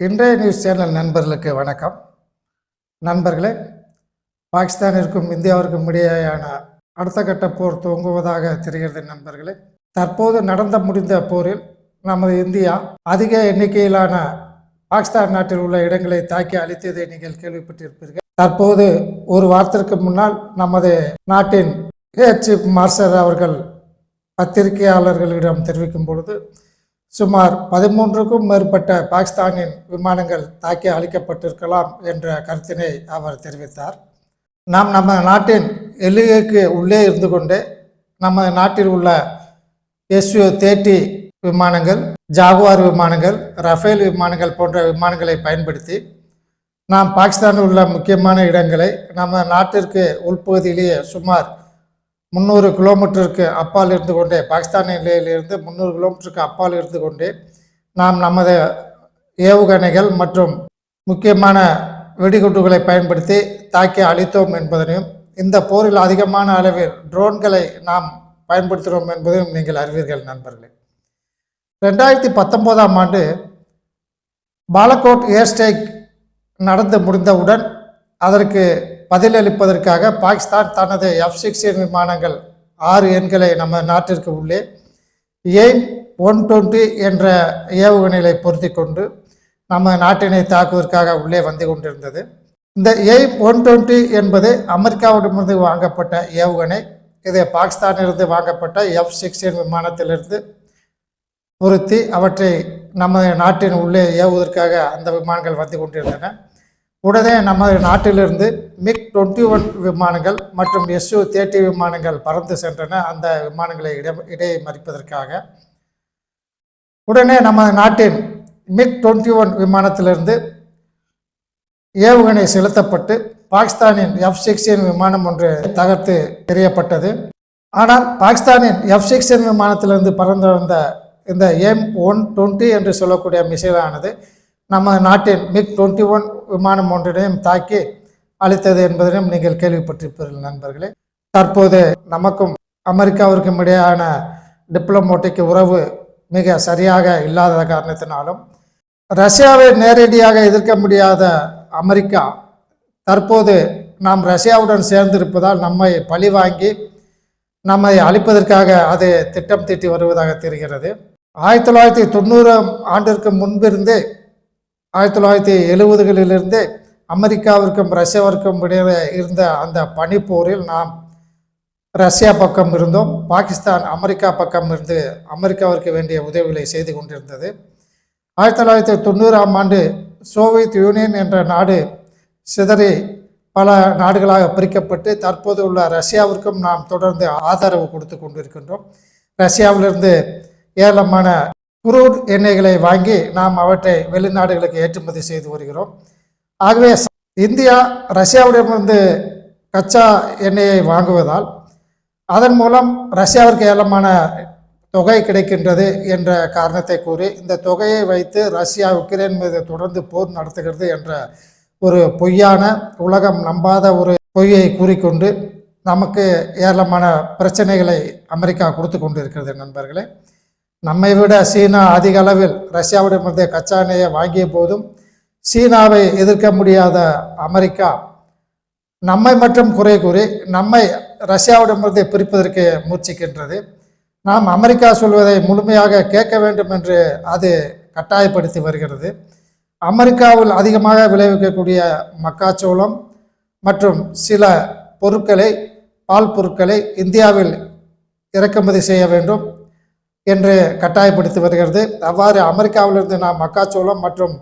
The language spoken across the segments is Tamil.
இன்றைய நியூஸ் சேனல் நண்பர்களுக்கு வணக்கம். நண்பர்களே பாகிஸ்தானிற்கும் இந்தியாவிற்கும் இடையேயான அடுத்த கட்ட போர் துவங்குவதாக தெரிகிறது நண்பர்களே. தற்போது நடந்த முடிந்த போரில் நமது இந்தியா அதிக எண்ணிக்கையிலான பாகிஸ்தான் நாட்டில் உள்ள இடங்களை தாக்கி அழித்ததை நீங்கள் கேள்விப்பட்டிருப்பீர்கள். தற்போது ஒரு வாரத்திற்கு முன்னால் நமது நாட்டின் ஏர் சீஃப் மார்ஷல் அவர்கள் பத்திரிகையாளர்களிடம் தெரிவிக்கும் பொழுது சுமார் பதிமூன்றுக்கும் மேற்பட்ட பாகிஸ்தானின் விமானங்கள் தாக்கி அழிக்கப்பட்டிருக்கலாம் என்ற கருத்தினை அவர் தெரிவித்தார். நாம் நம்ம நாட்டின் எல்லைக்கு உள்ளே இருந்து கொண்டு நம்ம நாட்டில் உள்ள எஸ்யூ தேர்ட்டி விமானங்கள் ஜாகுவார் விமானங்கள் ரஃபேல் விமானங்கள் போன்ற விமானங்களை பயன்படுத்தி நாம் பாகிஸ்தானில் உள்ள முக்கியமான இடங்களை நம்ம நாட்டிற்கு உள்பகுதியிலேயே சுமார் முந்நூறு கிலோமீட்டருக்கு அப்பால் இருந்து கொண்டே பாகிஸ்தான் எல்லையிலிருந்து முந்நூறு கிலோமீட்டருக்கு அப்பால் இருந்து கொண்டே நாம் நமது ஏவுகணைகள் மற்றும் முக்கியமான வெடிகுண்டுகளை பயன்படுத்தி தாக்கி அழித்தோம் என்பதனையும் இந்த போரில் அதிகமான அளவில் ட்ரோன்களை நாம் பயன்படுத்துகிறோம் என்பதையும் நீங்கள் அறிவீர்கள் நண்பர்களே. ரெண்டாயிரத்தி பத்தொம்போதாம் ஆண்டு பாலக்கோட் ஏர்ஸ்ட்ரைக் நடந்து முடிந்தவுடன் அதற்கு பதிலளிப்பதற்காக பாகிஸ்தான் தனது எஃப் சிக்ஸ்டீன் விமானங்கள் ஆறு எண்களை நம்ம நாட்டிற்கு உள்ளே எய்ம் ஒன் டுவெண்ட்டி என்ற ஏவுகணைகளை பொருத்தி கொண்டு நம்ம நாட்டினை தாக்குவதற்காக உள்ளே வந்து கொண்டிருந்தது. இந்த எய்ம் ஒன் டுவெண்ட்டி என்பது அமெரிக்காவிடமிருந்து வாங்கப்பட்ட ஏவுகணை இது பாகிஸ்தானிலிருந்து வாங்கப்பட்ட எஃப் சிக்ஸ்டீன் விமானத்திலிருந்து பொருத்தி அவற்றை நம்ம நாட்டின் உள்ளே ஏவுவதற்காக அந்த விமானங்கள் வந்து கொண்டிருந்தன. உடனே நம்ம நாட்டிலிருந்து மிக் டுவெண்ட்டி ஒன் விமானங்கள் மற்றும் எஸ்யூ தேர்ட்டி விமானங்கள் பறந்து சென்றன. அந்த விமானங்களை இட இடையை மறிப்பதற்காக உடனே நம்ம நாட்டின் மிக் டுவெண்ட்டி ஒன் விமானத்திலிருந்து ஏவுகணை செலுத்தப்பட்டு பாகிஸ்தானின் எஃப் சிக்ஸ்டீன் விமானம் ஒன்று தகர்த்து எறியப்பட்டது. ஆனால் பாகிஸ்தானின் எஃப் சிக்ஸ்டீன் விமானத்திலிருந்து பறந்து வந்த இந்த எம் ஒன் டுவெண்ட்டி என்று சொல்லக்கூடிய மிசைலானது நம்ம நாட்டின் மிக் டுவெண்ட்டி ஒன் விமானம் ஒன்றினையும் தாக்கி அளித்தது என்பதையும் நீங்கள் கேள்விப்பட்டிருப்பீர்கள் நண்பர்களே. தற்போது நமக்கும் அமெரிக்காவிற்கும் இடையான டிப்ளமோட்டிக் உறவு மிக சரியாக இல்லாத காரணத்தினாலும் ரஷ்யாவை நேரடியாக எதிர்க்க முடியாத அமெரிக்கா தற்போது நாம் ரஷ்யாவுடன் சேர்ந்திருப்பதால் நம்மை பழிவாங்கி நம்மை அழிப்பதற்காக அது திட்டம் தீட்டி வருவதாக தெரிகிறது. ஆயிரத்தி தொள்ளாயிரத்தி தொண்ணூறாம் ஆண்டிற்கு முன்பிருந்தே ஆயிரத்தி தொள்ளாயிரத்தி எழுபதுகளிலிருந்தே அமெரிக்காவிற்கும் ரஷ்யாவிற்கும் இடையே இருந்த அந்த பனிப்போரில் நாம் ரஷ்யா பக்கம் இருந்தோம். பாகிஸ்தான் அமெரிக்கா பக்கம் இருந்து அமெரிக்காவிற்கு வேண்டிய உதவிகளை செய்து கொண்டிருந்தது. ஆயிரத்தி தொள்ளாயிரத்தி தொண்ணூறாம் ஆண்டு சோவியத் யூனியன் என்ற நாடு சிதறி பல நாடுகளாக பிரிக்கப்பட்டு தற்போது உள்ள ரஷ்யாவிற்கும் நாம் தொடர்ந்து ஆதரவு கொடுத்து கொண்டிருக்கின்றோம். ரஷ்யாவிலிருந்து ஏராளமான குரூட் எண்ணெய்களை வாங்கி நாம் அவற்றை வெளிநாடுகளுக்கு ஏற்றுமதி செய்து வருகிறோம். ஆகவே இந்தியா ரஷ்யாவிடமிருந்து கச்சா எண்ணெயை வாங்குவதால் அதன் மூலம் ரஷ்யாவிற்கு ஏலமான தொகை கிடைக்கின்றது என்ற காரணத்தை கூறி இந்த தொகையை வைத்து ரஷ்யா உக்ரைன் மீது தொடர்ந்து போர் நடத்துகிறது என்ற ஒரு பொய்யான உலகம் நம்பாத ஒரு பொய்யை கூறிக்கொண்டு நமக்கு ஏராளமான பிரச்சனைகளை அமெரிக்கா கொடுத்து கொண்டு இருக்கிறது நண்பர்களே. நம்மை விட சீனா அதிக அளவில் ரஷ்யாவிடமிருந்து கச்சா எண்ணெயை வாங்கிய போதும் சீனாவை எதிர்க்க முடியாத அமெரிக்கா நம்மை மட்டும் குறை கூறி நம்மை ரஷ்யாவிடமிருந்து பிரிப்பதற்கு முயற்சிக்கின்றது. நாம் அமெரிக்கா சொல்வதை முழுமையாக கேட்க வேண்டும் என்று அது கட்டாயப்படுத்தி வருகிறது. அமெரிக்காவில் அதிகமாக விளைவிக்கக்கூடிய மக்காச்சோளம் மற்றும் சில பொருட்களை பால் பொருட்களை இந்தியாவில் இறக்குமதி செய்ய வேண்டும். என்று கட்டாயப்படுத்தி வருகிறது அவ்வாறு அமெரிக்காவிலிருந்து நாம் மக்காச்சோளம் மற்றும்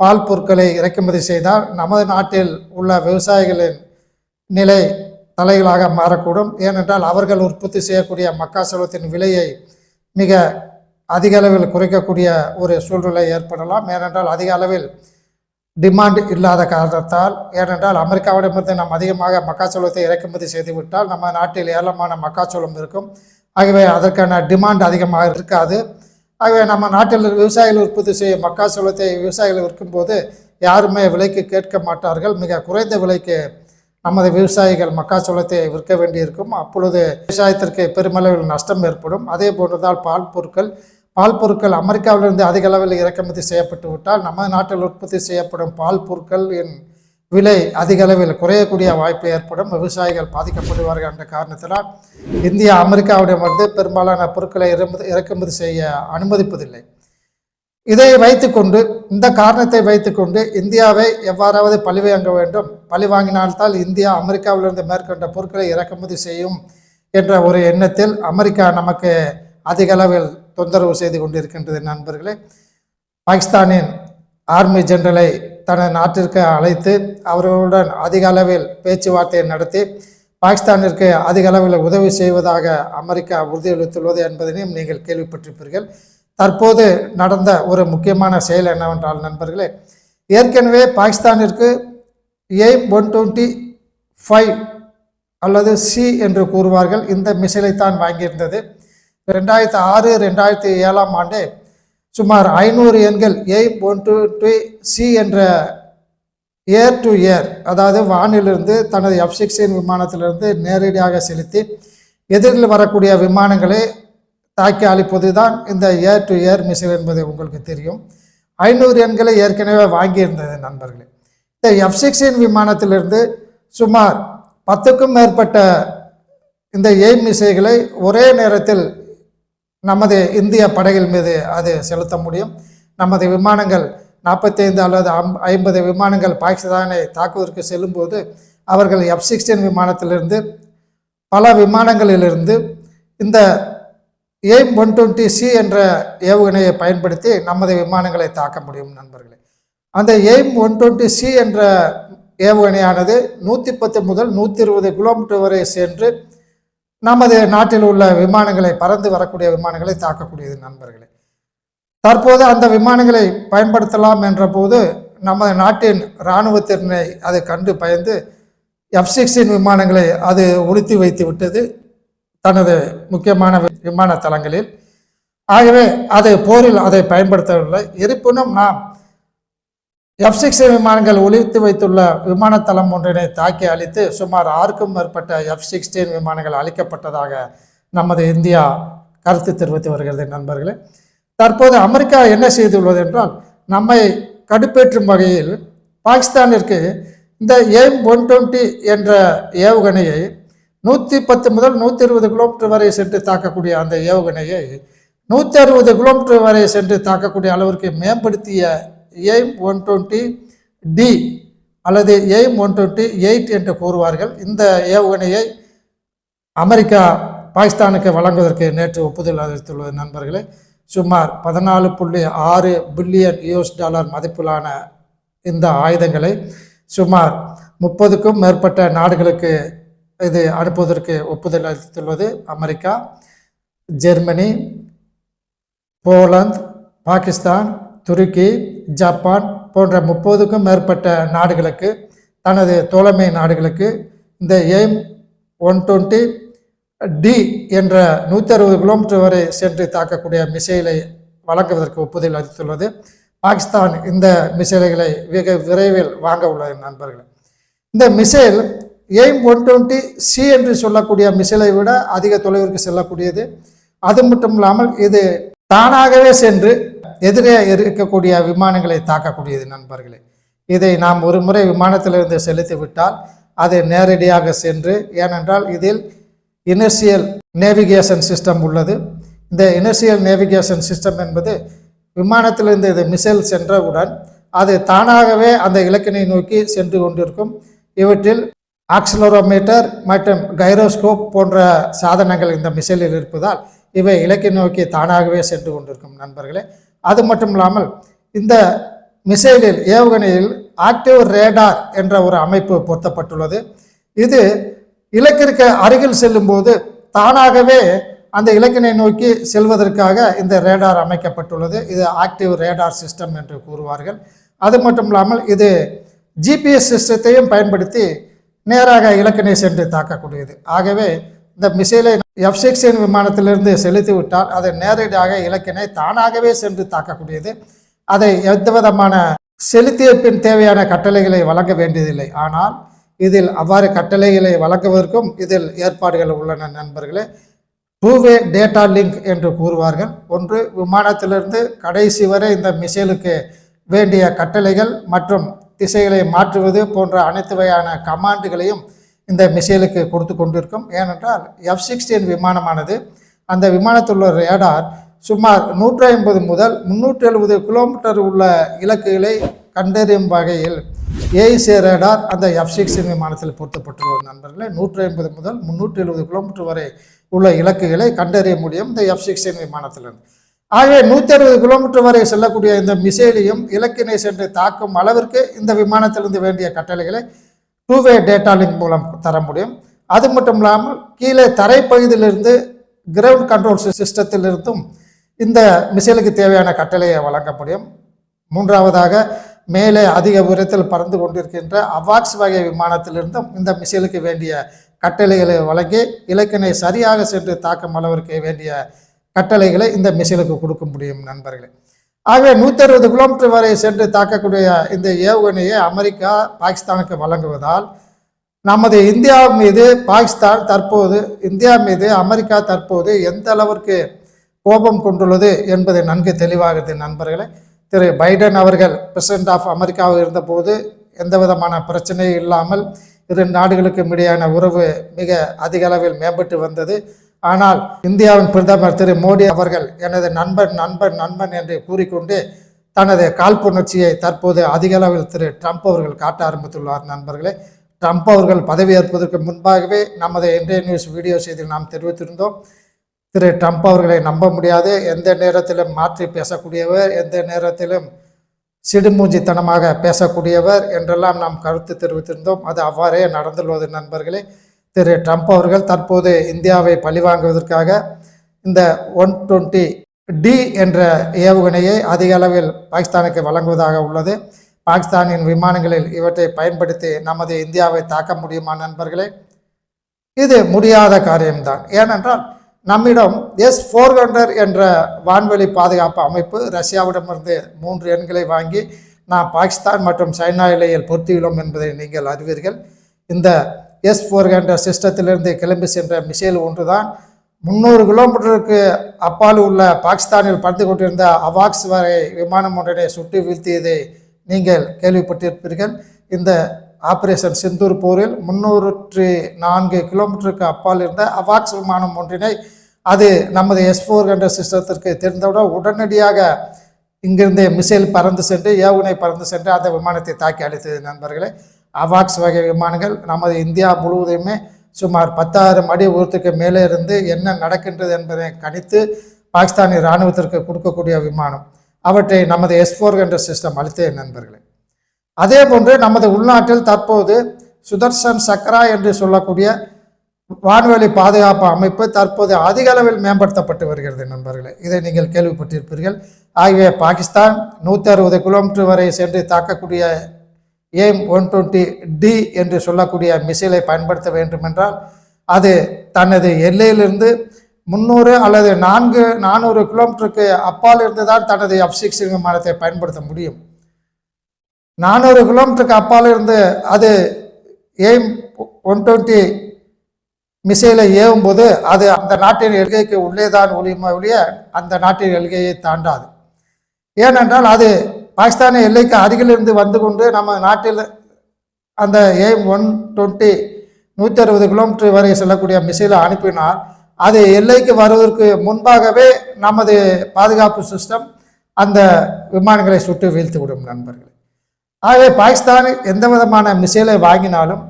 பால் பொருட்களை இறக்குமதி செய்தால் நமது நாட்டில் உள்ள விவசாயிகளின் நிலை தலைகளாக மாறக்கூடும். ஏனென்றால் அவர்கள் உற்பத்தி செய்யக்கூடிய மக்காச்சோளத்தின் விலையை மிக அதிக அளவில் குறைக்கக்கூடிய ஒரு சூழ்நிலை ஏற்படலாம். ஏனென்றால் அதிக அளவில் டிமாண்ட் இல்லாத காரணத்தால் ஏனென்றால் அமெரிக்காவிடமிருந்து நாம் அதிகமாக மக்காச்சோளத்தை இறக்குமதி செய்துவிட்டால் நம்ம நாட்டில் ஏராளமான மக்காச்சோளம் இருக்கும். ஆகவே அதற்கான டிமாண்ட் அதிகமாக இருக்காது. ஆகவே நம்ம நாட்டில் விவசாயிகள் உற்பத்தி செய்யும் மக்காச்சோளத்தை விவசாயிகள் விற்கும்போது யாருமே விலைக்கு கேட்க மாட்டார்கள். மிக குறைந்த விலைக்கு நமது விவசாயிகள் மக்காச்சோளத்தை விற்க வேண்டியிருக்கும். அப்பொழுது விவசாயத்திற்கு பெருமளவில் நஷ்டம் ஏற்படும். அதே போன்றுதான் பால் பொருட்கள். பால் பொருட்கள் அமெரிக்காவிலிருந்து அதிக அளவில் இறக்குமதி செய்யப்பட்டு விட்டால் நம்ம நாட்டில் உற்பத்தி செய்யப்படும் பால் பொருட்களின் விலை அதிக அளவில் குறையக்கூடிய வாய்ப்பு ஏற்படும். விவசாயிகள் பாதிக்கப்படுவார்கள் என்ற காரணத்தினால் இந்தியா அமெரிக்காவிடமிருந்து பெரும்பாலான பொருட்களை இறக்குமதி இறக்குமதி செய்ய அனுமதிப்பதில்லை. இதை வைத்துக்கொண்டு இந்த காரணத்தை வைத்துக்கொண்டு இந்தியாவை எவ்வாறாவது பழிவாங்க வேண்டும். பழி வாங்கினால்தான் இந்தியா அமெரிக்காவிலிருந்து மேற்கொண்ட பொருட்களை இறக்குமதி செய்யும் என்ற ஒரு எண்ணத்தில் அமெரிக்கா நமக்கு அதிக அளவில் தொந்தரவு செய்து கொண்டிருக்கின்றது நண்பர்களே. பாகிஸ்தானின் ஆர்மி ஜெனரலை தனது நாட்டிற்கு அழைத்து அவர்களுடன் அதிக அளவில் பேச்சுவார்த்தை நடத்தி பாகிஸ்தானிற்கு அதிக அளவில் உதவி செய்வதாக அமெரிக்கா உறுதியளித்துள்ளது என்பதனையும் நீங்கள் கேள்விப்பட்டிருப்பீர்கள். தற்போது நடந்த ஒரு முக்கியமான செயல் என்னவென்றால் நண்பர்களே ஏற்கனவே பாகிஸ்தானிற்கு எய்ம் ஒன் டுவெண்ட்டி ஃபைவ் அல்லது சி என்று கூறுவார்கள். இந்த மிசைலை தான் வாங்கியிருந்தது. ரெண்டாயிரத்தி ஆறு ரெண்டாயிரத்தி ஏழாம் ஆண்டு சுமார் ஐநூறு எண்கள் A one two two C என்ற ஏர் டு ஏர் அதாவது வானிலிருந்து தனது எஃப் சிக்ஸ்டீன் விமானத்திலிருந்து நேரடியாக செலுத்தி எதிரில் வரக்கூடிய விமானங்களை தாக்கி அளிப்பது தான் இந்த ஏர் டு ஏர் மிசைல் என்பது உங்களுக்கு தெரியும். ஐநூறு எண்களை ஏற்கனவே வாங்கியிருந்தது நண்பர்களே. இந்த எஃப் சிக்ஸ்டீன் விமானத்திலிருந்து சுமார் பத்துக்கும் மேற்பட்ட இந்த எய்ம் மிசைகளை ஒரே நேரத்தில் நமது இந்திய படைகள் மீது அது செலுத்த முடியும். நமது விமானங்கள் நாற்பத்தைந்து அல்லது அம் ஐம்பது விமானங்கள் பாகிஸ்தானை தாக்குவதற்கு செல்லும்போது அவர்கள் எஃப் சிக்ஸ்டீன் விமானத்திலிருந்து பல விமானங்களிலிருந்து இந்த எய்ம் ஒன் டுவெண்ட்டி சி என்ற ஏவுகணையை பயன்படுத்தி நமது விமானங்களை தாக்க முடியும் நண்பர்களே. அந்த எய்ம் ஒன் டுவெண்ட்டி சி என்ற ஏவுகணையானது நூற்றி பத்து முதல் நூற்றி இருபது கிலோமீட்டர் வரை சென்று நமது நாட்டில் உள்ள விமானங்களை பறந்து வரக்கூடிய விமானங்களை தாக்கக்கூடியது நண்பர்களே. தற்போது அந்த விமானங்களை பயன்படுத்தலாம் என்ற போது நமது நாட்டின் இராணுவத்தினை அதை கண்டு பயந்து எஃப் சிக்ஸின் விமானங்களை அது உறுத்தி வைத்து விட்டது தனது முக்கியமான வி- விமான தளங்களில் ஆகவே அதை போரில் அதை பயன்படுத்தவில்லை. இருப்பினும் நாம் எஃப் சிக்ஸ் விமானங்கள் ஒழித்து வைத்துள்ள விமானத்தளம் ஒன்றினை தாக்கி அழித்து சுமார் ஆறுக்கும் மேற்பட்ட எஃப் சிக்ஸ்டீன் விமானங்கள் அழிக்கப்பட்டதாக நமது இந்தியா கருத்து தெரிவித்து வருகிறது நண்பர்களே. தற்போது அமெரிக்கா என்ன செய்துள்ளது என்றால் நம்மை கடுப்பேற்றும் வகையில் பாகிஸ்தானிற்கு இந்த எம் ஒன் டுவெண்ட்டி என்ற ஏவுகணையை நூற்றி பத்து முதல் நூற்றி இருபது கிலோமீட்டர் வரை சென்று தாக்கக்கூடிய அந்த ஏவுகணையை நூற்றி அறுபது கிலோமீட்டர் வரை சென்று தாக்கக்கூடிய அளவிற்கு மேம்படுத்திய எய்ம் ஒன் டுவெண்ட்டி டி அல்லது எய்ம் ஒன் டுவெண்ட்டி எயிட் என்று கூறுவார்கள். இந்த ஏவுகணையை அமெரிக்கா பாகிஸ்தானுக்கு வழங்குவதற்கு நேற்று ஒப்புதல் அளித்துள்ளது நண்பர்களே. சுமார் பதினாலு புள்ளி ஆறு பில்லியன் யூஎஸ் டாலர் மதிப்பிலான இந்த ஆயுதங்களை சுமார் முப்பதுக்கும் மேற்பட்ட நாடுகளுக்கு இது அனுப்புவதற்கு ஒப்புதல் அளித்துள்ளது. அமெரிக்கா ஜெர்மனி போலந்து பாகிஸ்தான் துருக்கி ஜப்பான் போன்ற முப்பதுக்கும் மேற்பட்ட நாடுகளுக்கு தனது தோழமை நாடுகளுக்கு இந்த எய்ம் ஒன் டுவெண்ட்டி டி என்ற நூற்றி அறுபது கிலோமீட்டர் வரை சென்று தாக்கக்கூடிய மிசைலை வழங்குவதற்கு ஒப்புதல் அளித்துள்ளது. பாகிஸ்தான் இந்த மிசைல்களை மிக விரைவில் வாங்க உள்ளது நண்பர்களே. இந்த missile AIM one twenty C என்று சொல்லக்கூடிய மிசைலை விட அதிக தொலைவிற்கு செல்லக்கூடியது. அது மட்டும் இல்லாமல் இது தானாகவே சென்று எதிரே இருக்கக்கூடிய விமானங்களை தாக்கக்கூடியது நண்பர்களே. இதை நாம் ஒரு முறை விமானத்திலிருந்து செலுத்தி விட்டால் அது நேரடியாக சென்று ஏனென்றால் இதில் இனர்சியல் நேவிகேஷன் சிஸ்டம் உள்ளது. இந்த இனர்சியல் நேவிகேஷன் சிஸ்டம் என்பது விமானத்திலிருந்து இது மிசைல் சென்றவுடன் அது தானாகவே அந்த இலக்கினை நோக்கி சென்று கொண்டிருக்கும். இவற்றில் ஆக்சிலரோமீட்டர் மற்றும் கைரோஸ்கோப் போன்ற சாதனங்கள் இந்த மிசைலில் இருப்பதால் இவை இலக்கை நோக்கி தானாகவே சென்று கொண்டிருக்கும் நண்பர்களே. அது மட்டும் இல்லாமல் இந்த மிசைலில் ஏவுகணையில் ஆக்டிவ் ரேடார் என்ற ஒரு அமைப்பு பொருத்தப்பட்டுள்ளது. இது இலக்கிற்கு அருகில் செல்லும்போது தானாகவே அந்த இலக்கினை நோக்கி செல்வதற்காக இந்த ரேடார் அமைக்கப்பட்டுள்ளது. இது ஆக்டிவ் ரேடார் சிஸ்டம் என்று கூறுவார்கள். அது மட்டும் இல்லாமல் இது ஜிபிஎஸ் சிஸ்டத்தையும் பயன்படுத்தி நேராக இலக்கினை சென்று தாக்கக்கூடியது. ஆகவே இந்த மிசைலை எஃப் சிக்ஸ்டீன் விமானத்திலிருந்து செலுத்தி விட்டால் அதை நேரடியாக இலக்கினை தானாகவே சென்று தாக்கக்கூடியது. அதை எந்த விதமான செலுத்திய பின் தேவையான கட்டளைகளை வழங்க வேண்டியதில்லை. ஆனால் இதில் அவ்வாறு கட்டளைகளை வழங்குவதற்கும் இதில் ஏற்பாடுகள் உள்ளன நண்பர்களே. டூவே டேட்டா லிங்க் என்று கூறுவார்கள். ஒன்று விமானத்திலிருந்து கடைசி வரை இந்த மிசைலுக்கு வேண்டிய கட்டளைகள் மற்றும் திசைகளை மாற்றுவது போன்ற அனைத்து வகையான கமாண்டுகளையும் இந்த மிசைலுக்கு கொடுத்து கொண்டிருக்கும். ஏனென்றால் எஃப் சிக்ஸ்டீன் விமானமானது அந்த விமானத்தில் உள்ள ரேடார் சுமார் நூற்றி ஐம்பது முதல் முந்நூற்றி எழுபது கிலோமீட்டர் உள்ள இலக்குகளை கண்டறியும் வகையில் ஏஇசி ரேடார் அந்த எஃப் சிக்ஸ்டீன் விமானத்தில் பொருத்தப்பட்டுள்ள நண்பர்களே நூற்றி ஐம்பது முதல் முந்நூற்றி எழுபது கிலோமீட்டர் வரை உள்ள இலக்குகளை கண்டறிய முடியும் இந்த எஃப் சிக்ஸ்டீன் விமானத்திலிருந்து. ஆகவே நூற்றி அறுபது கிலோமீட்டர் வரை செல்லக்கூடிய இந்த மிசைலையும் இலக்கினை சென்று தாக்கும் அளவிற்கு இந்த விமானத்திலிருந்து வேண்டிய கட்டளைகளை டூ வே டேட்டா லிங்க் மூலம் தர முடியும். அது மட்டும் இல்லாமல் கீழே தரைப்பகுதியிலிருந்து கிரவுண்ட் கண்ட்ரோல் சிஸ்டத்திலிருந்தும் இந்த மிசைலுக்கு தேவையான கட்டளையை வழங்க முடியும். மூன்றாவதாக மேலே அதிக உயரத்தில் பறந்து கொண்டிருக்கின்ற அவாக்ஸ் வகை விமானத்திலிருந்தும் இந்த மிசைலுக்கு வேண்டிய கட்டளைகளை வழங்கி இலக்கினை சரியாக சென்று தாக்கும் அளவிற்கு வேண்டிய கட்டளைகளை இந்த மிசைலுக்கு கொடுக்க முடியும் நண்பர்களே. ஆகவே நூற்றி அறுபது கிலோமீட்டர் வரை சென்று தாக்கக்கூடிய இந்த ஏவுகணையை அமெரிக்கா பாகிஸ்தானுக்கு வழங்குவதால் நமது இந்தியா மீது பாகிஸ்தான் தற்போது இந்தியா மீது அமெரிக்கா தற்போது எந்த அளவிற்கு கோபம் கொண்டுள்ளது என்பது நன்கு தெளிவாகுது நண்பர்களே. திரு பைடன் அவர்கள் பிரசிடென்ட் ஆஃப் அமெரிக்காவில் இருந்தபோது எந்த விதமான பிரச்சனையும் இல்லாமல் இரு நாடுகளுக்கும் இடையான உறவு மிக அதிக அளவில் மேம்பட்டு வந்தது. ஆனால் இந்தியாவின் பிரதமர் திரு மோடி அவர்கள் எனது நண்பன் நண்பன் நண்பன் என்று கூறிக்கொண்டு தனது காழ்ப்புணர்ச்சியை தற்போது அதிக அளவில் திரு ட்ரம்ப் அவர்கள் காட்ட ஆரம்பித்துள்ளார். நண்பர்களே ட்ரம்ப் அவர்கள் பதவியேற்பதற்கு முன்பாகவே நமது இன்றைய நியூஸ் வீடியோ செய்தியில் நாம் தெரிவித்திருந்தோம். திரு ட்ரம்ப் அவர்களை நம்ப முடியாது. எந்த நேரத்திலும் மாற்றி பேசக்கூடியவர் எந்த நேரத்திலும் சிடுமூஞ்சித்தனமாக பேசக்கூடியவர் என்றெல்லாம் நாம் கருத்து தெரிவித்திருந்தோம். அது அவ்வாறே நடந்துள்ளது. நண்பர்களே திரு ட்ரம்ப் அவர்கள் தற்போது இந்தியாவை பழிவாங்குவதற்காக இந்த ஒன் டுவெண்ட்டி டி என்ற ஏவுகணையை அதிக அளவில் பாகிஸ்தானுக்கு வழங்குவதாக உள்ளது. பாகிஸ்தானின் விமானங்களில் இவற்றை பயன்படுத்தி நமது இந்தியாவை தாக்க முடியுமா நண்பர்களே? இது முடியாத காரியம்தான். ஏனென்றால் நம்மிடம் எஸ் ஃபோர் ஹண்ட்ரட் என்ற வான்வெளி பாதுகாப்பு அமைப்பு ரஷ்யாவிடமிருந்து மூன்று எண்களை வாங்கி நாம் பாகிஸ்தான் மற்றும் சைனா இலையில் பொருத்தியுள்ளோம் என்பதை நீங்கள் அறிவீர்கள். இந்த எஸ் ஃபோர் ஹண்ட்ரட் சிஸ்டத்திலிருந்து கிளம்பி சென்ற மிசைல் ஒன்றுதான். முந்நூறு கிலோமீட்டருக்கு அப்பால் உள்ள பாகிஸ்தானில் பறந்து கொண்டிருந்த அவாக்ஸ் வரை விமானம் ஒன்றினை சுட்டு வீழ்த்தியதை நீங்கள் கேள்விப்பட்டிருப்பீர்கள். இந்த ஆபரேஷன் சிந்தூர் போரில் முன்னூற்று நான்கு கிலோமீட்டருக்கு அப்பால் இருந்த அவாக்ஸ் விமானம் ஒன்றினை அது நமது எஸ் ஃபோர் ஹண்ட்ரட் சிஸ்டத்திற்கு தெரிந்தவுடன் உடனடியாக இங்கிருந்தே மிசைல் பறந்து சென்று ஏவுகணை பறந்து சென்று அந்த விமானத்தை தாக்கி அளித்தது நண்பர்களே. அவாக்ஸ் வகை விமானங்கள் நமது இந்தியா முழுவதுமே சுமார் பத்தாயிரம் அடி உயரத்துக்கு மேலே இருந்து என்ன நடக்கின்றது என்பதை கணித்து பாகிஸ்தானி இராணுவத்திற்கு கொடுக்கக்கூடிய விமானம். அவற்றை நமது எஸ்போர் என்ற சிஸ்டம் அளித்தே நண்பர்களே. அதே போன்று நமது உள்நாட்டில் தற்போது சுதர்சன் சக்ரா என்று சொல்லக்கூடிய வான்வெளி பாதுகாப்பு அமைப்பு தற்போது அதிக அளவில் மேம்படுத்தப்பட்டு வருகிறது நண்பர்களே. இதை நீங்கள் கேள்விப்பட்டிருப்பீர்கள். ஆகிய பாகிஸ்தான் நூற்றி அறுபது கிலோமீட்டர் வரை சென்று தாக்கக்கூடிய ஏம் ஒன் டுவெண்ட்டி டி என்று சொல்லக்கூடிய மிசைலை பயன்படுத்த வேண்டுமென்றால் அது தனது எல்லையிலிருந்து முந்நூறு அல்லது நான்கு நானூறு கிலோமீட்டருக்கு அப்பால் இருந்து தான் தனது எஃப் சிக்ஸ் விமானத்தை பயன்படுத்த முடியும். நானூறு கிலோமீட்டருக்கு அப்பால் இருந்து அது எய்ம் ஒன் டுவெண்ட்டி மிசைலை ஏவும்போது அது அந்த நாட்டின் எல்கைக்கு உள்ளே தான் ஒளியுமே ஒழிய அந்த நாட்டின் எல்கையை தாண்டாது. ஏனென்றால் அது பாகிஸ்தான எல்லைக்கு அருகிலிருந்து வந்து கொண்டு நம்ம நாட்டில் அந்த ஏம் ஒன் டுவெண்ட்டி நூற்றி அறுபது கிலோமீட்டர் வரை செல்லக்கூடிய மிசைலை அனுப்பினால் அது எல்லைக்கு வருவதற்கு முன்பாகவே நமது பாதுகாப்பு சிஸ்டம் அந்த விமானங்களை சுட்டு வீழ்த்து விடும் நண்பர்கள். ஆகவே பாகிஸ்தான் எந்த விதமான மிசைலை வாங்கினாலும்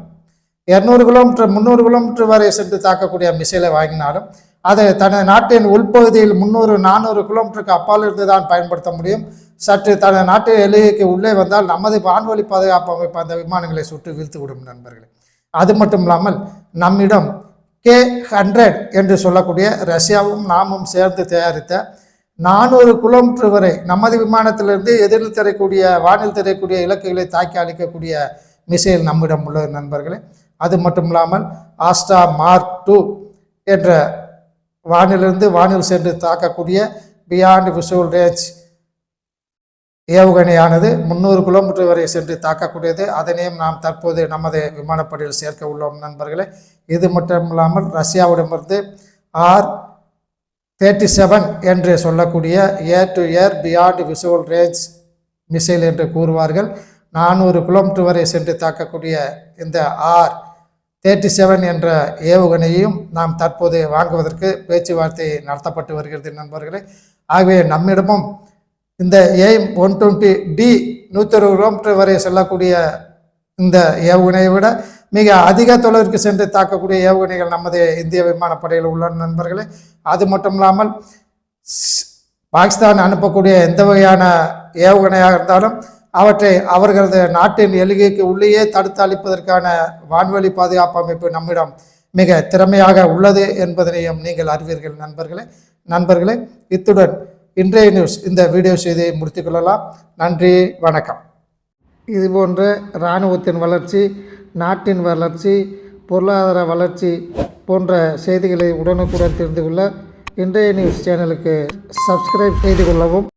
இரநூறு கிலோமீட்டர் முந்நூறு கிலோமீட்டர் வரை சென்று தாக்கக்கூடிய மிசைலை வாங்கினாலும் அதை தனது நாட்டின் உள்பகுதியில் முந்நூறு நானூறு கிலோமீட்டருக்கு அப்பால் இருந்து தான் பயன்படுத்த முடியும். சற்று தனது நாட்டு எல்லைக்கு உள்ளே வந்தால் நமது வான்வழி பாதுகாப்பு அமைப்பு அந்த விமானங்களை சுட்டு வீழ்த்து விடும் நண்பர்களே. அது மட்டும் இல்லாமல் நம்மிடம் கே ஹண்ட்ரட் என்று சொல்லக்கூடிய ரஷ்யாவும் நாமும் சேர்ந்து தயாரித்த நானூறு கிலோமீட்டர் வரை நமது விமானத்திலிருந்து எதிரில் தெரியக்கூடிய வானில் தெரியக்கூடிய இலக்குகளை தாக்கி அளிக்கக்கூடிய மிசைல் நம்மிடம் உள்ளது நண்பர்களே. அது மட்டும் இல்லாமல் ஆஸ்டா மார்க் டூ என்ற வானிலிருந்து வானில் சென்று தாக்கக்கூடிய பியாண்ட் விசுவல் ரேஞ்ச் ஏவுகணையானது முந்நூறு கிலோமீட்டர் வரை சென்று தாக்கக்கூடியது. அதனையும் நாம் தற்போது நமது விமானப்படையில் சேர்க்க உள்ளோம் நண்பர்களே. இது மட்டும் இல்லாமல் ரஷ்யாவிடமிருந்து ஆர் தேர்ட்டி செவன் என்று சொல்லக்கூடிய air to air beyond visual range missile என்று கூறுவார்கள். நானூறு கிலோமீட்டர் வரை சென்று தாக்கக்கூடிய இந்த ஆர் தேர்ட்டி செவன் என்ற ஏவுகணையையும் நாம் தற்போது வாங்குவதற்கு பேச்சுவார்த்தை நடத்தப்பட்டு வருகிறது நண்பர்களே. ஆகவே நம்மிடமும் இந்த எய்ம் ஒன் டுவெண்ட்டி டி நூற்றி அறுபது கிலோமீட்டர் வரை செல்லக்கூடிய இந்த ஏவுகணையை விட மிக அதிக தொலைவிற்கு சென்று தாக்கக்கூடிய ஏவுகணைகள் நமது இந்திய விமானப்படையில் உள்ள நண்பர்களே. அது மட்டும் இல்லாமல் ஸ்- பாகிஸ்தான் அனுப்பக்கூடிய எந்த வகையான ஏவுகணையாக இருந்தாலும் அவற்றை அவர்களது நாட்டின் எல்கைக்கு உள்ளேயே தடுத்து அளிப்பதற்கான வான்வழி பாதுகாப்பு அமைப்பு நம்மிடம் மிக திறமையாக உள்ளது என்பதனையும் நீங்கள் அறிவீர்கள் நண்பர்களே. நண்பர்களே இத்துடன் இன்றைய நியூஸ் இந்த வீடியோ செய்தியை முடித்துக்கொள்ளலாம் நன்றி வணக்கம். இதுபோன்ற இராணுவத்தின் வளர்ச்சி நாட்டின் வளர்ச்சி பொருளாதார வளர்ச்சி போன்ற செய்திகளை உடனுக்குடன் தெரிந்து கொள்ள இன்றைய நியூஸ் சேனலுக்கு சப்ஸ்கிரைப் செய்து கொள்ளவும்.